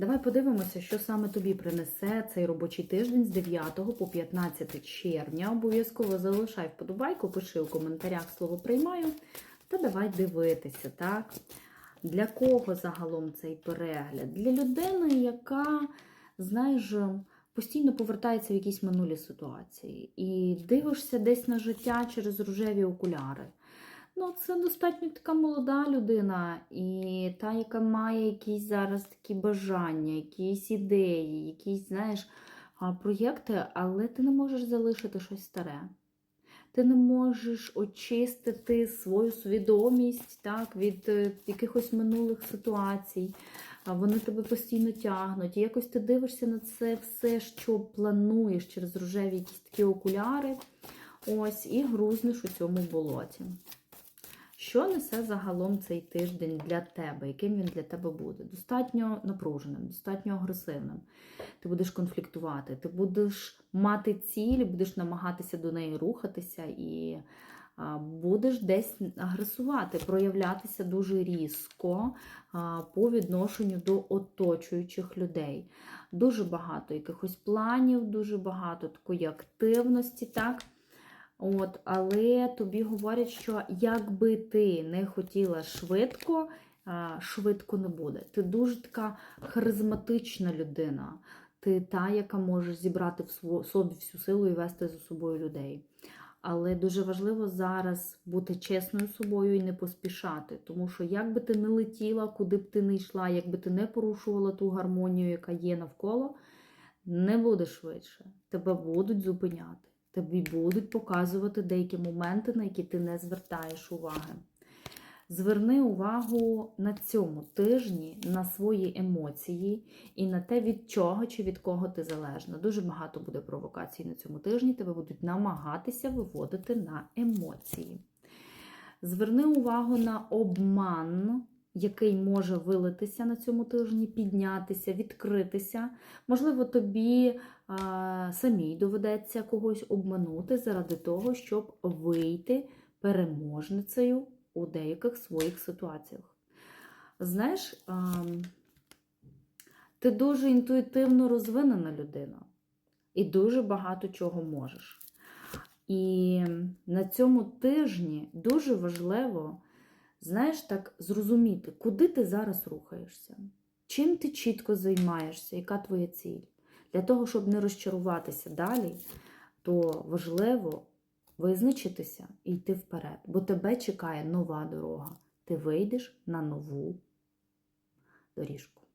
Давай подивимося, що саме тобі принесе цей робочий тиждень з 9 по 15 червня. Обов'язково залишай вподобайку, пиши у коментарях слово приймаю. Та давай дивитися, так? Для кого загалом цей перегляд? Для людини, яка, знаєш, постійно повертається в якісь минулі ситуації. І дивишся десь на життя через рожеві окуляри. Ну, це достатньо така молода людина, і та, яка має якісь зараз такі бажання, якісь ідеї, якісь, знаєш, проєкти, але ти не можеш залишити щось старе. Ти не можеш очистити свою свідомість так, від е, якихось минулих ситуацій. Вони тебе постійно тягнуть. І якось ти дивишся на це все, що плануєш через рожеві якісь такі окуляри. Ось, і грузнеш у цьому болоті. Що несе загалом цей тиждень для тебе? Яким він для тебе буде? Достатньо напруженим, достатньо агресивним. Ти будеш конфліктувати, ти будеш мати ціль, будеш намагатися до неї рухатися і будеш десь агресувати, проявлятися дуже різко по відношенню до оточуючих людей. Дуже багато якихось планів, дуже багато такої активності, так? От, але тобі говорять, що якби ти не хотіла швидко, швидко не буде. Ти дуже така харизматична людина. Ти та, яка може зібрати в собі всю силу і вести за собою людей. Але дуже важливо зараз бути чесною собою і не поспішати. Тому що як би ти не летіла, куди б ти не йшла, якби ти не порушувала ту гармонію, яка є навколо, не буде швидше. Тебе будуть зупиняти. Тобі будуть показувати деякі моменти, на які ти не звертаєш уваги. Зверни увагу на цьому тижні на свої емоції і на те, від чого чи від кого ти залежна. Дуже багато буде провокацій на цьому тижні. Тебе будуть намагатися виводити на емоції. Зверни увагу на обман, який може вилитися на цьому тижні, піднятися, відкритися. Можливо, тобі а, самій доведеться когось обманути заради того, щоб вийти переможницею у деяких своїх ситуаціях. Знаєш, а, ти дуже інтуїтивно розвинена людина і дуже багато чого можеш. І на цьому тижні дуже важливо, знаєш, так зрозуміти, куди ти зараз рухаєшся, чим ти чітко займаєшся, яка твоя ціль. Для того, щоб не розчаруватися далі, то важливо визначитися і йти вперед, бо тебе чекає нова дорога. Ти вийдеш на нову доріжку.